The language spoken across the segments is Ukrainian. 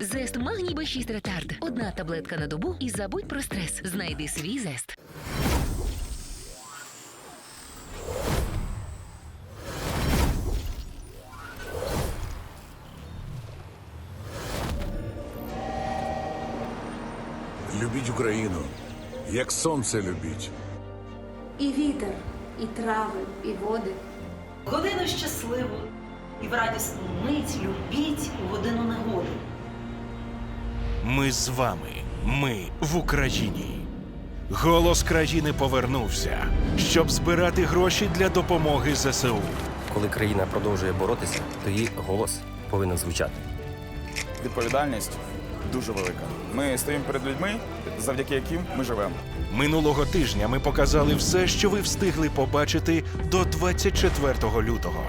Зест магній Б6 ретард. Одна таблетка на добу і забудь про стрес. Знайди свій зест. Любіть Україну, як сонце любіть. І вітер, і трави, і води. Годину щасливу і в радісну мить любіть у годину. Ми з вами. Ми в Україні. Голос країни повернувся, щоб збирати гроші для допомоги ЗСУ. Коли країна продовжує боротися, то її голос повинен звучати. Відповідальність дуже велика. Ми стоїмо перед людьми, завдяки яким ми живемо. Минулого тижня ми показали все, що ви встигли побачити до 24 лютого.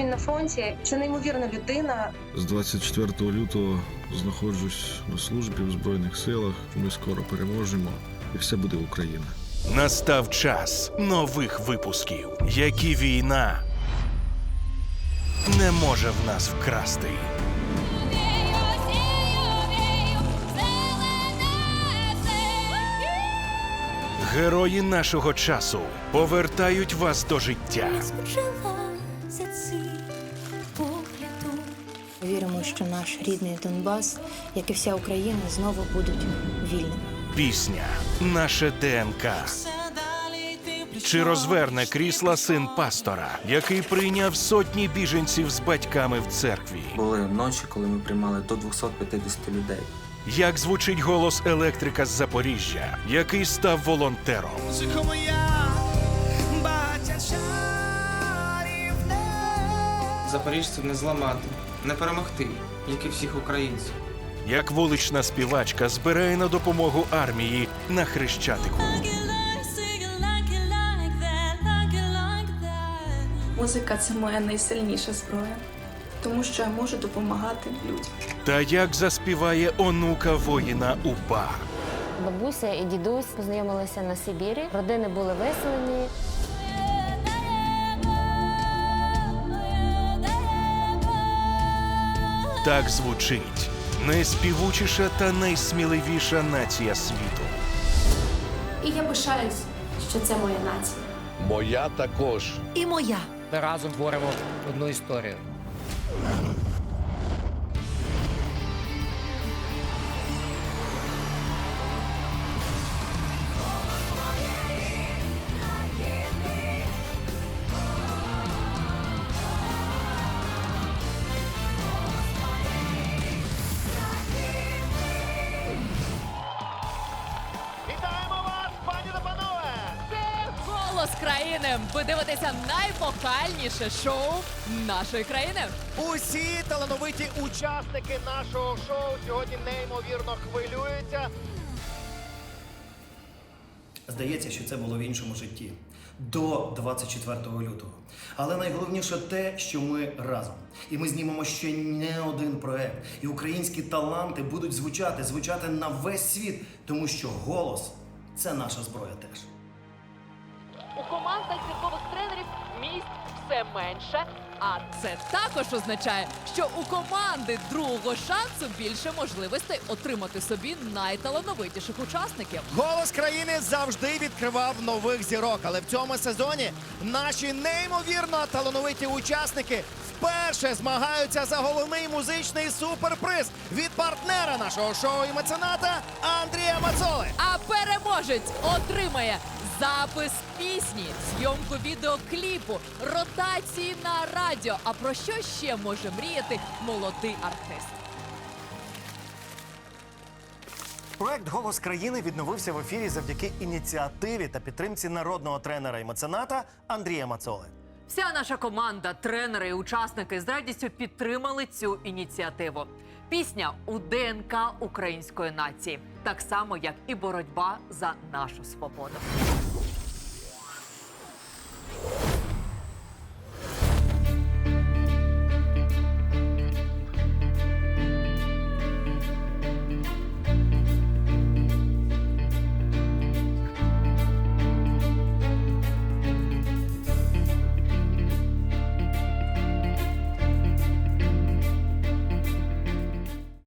Він на фронті. Це неймовірна людина. З 24 лютого знаходжусь на службі в Збройних силах. Ми скоро переможемо, і все буде Україна. Настав час нових випусків, які війна не може в нас вкрасти. Герої нашого часу повертають вас до життя. Віримо, що наш рідний Донбас, як і вся Україна, знову будуть вільними. Пісня наше ДНК. Чи розверне крісла син пастора, який прийняв сотні біженців з батьками в церкві? Були ночі, коли ми приймали до 250 людей. Як звучить голос електрика з Запоріжжя, який став волонтером? Запоріжців не зламати, не перемогти, як і всіх українців. Як вулична співачка збирає на допомогу армії на хрещатику. Музика це моя найсильніша зброя, тому що я можу допомагати людям. Та як заспіває онука воїна УПА? Бабуся і дідусь познайомилися на Сибірі. Родини були виселені. Так звучить найспівучіша та найсміливіша нація світу. І я пишаюсь, що це моя нація. Моя також. І моя. Ми разом творимо одну історію. Голос країни. Ви дивитеся найпокальніше шоу нашої країни. Усі талановиті учасники нашого шоу сьогодні неймовірно хвилюються. Здається, що це було в іншому житті до 24 лютого. Але найголовніше те, що ми разом. І ми знімемо ще не один проект. І українські таланти будуть звучати, звучати на весь світ, тому що голос це наша зброя теж. У команд та зіркових тренерів місць все менше. А це також означає, що у команди другого шансу більше можливостей отримати собі найталановитіших учасників. Голос країни завжди відкривав нових зірок, але в цьому сезоні наші неймовірно талановиті учасники вперше змагаються за головний музичний суперприз від партнера нашого шоу і мецената Андрія Мацоли. А переможець отримає запис пісні, зйомку відеокліпу, ротації на радіо. А про що ще може мріяти молодий артист? Проект Голос країни відновився в ефірі завдяки ініціативі та підтримці народного тренера і мецената Андрія Мацоли. Вся наша команда, тренери і учасники з радістю підтримали цю ініціативу. Пісня у ДНК української нації, так само як і боротьба за нашу свободу.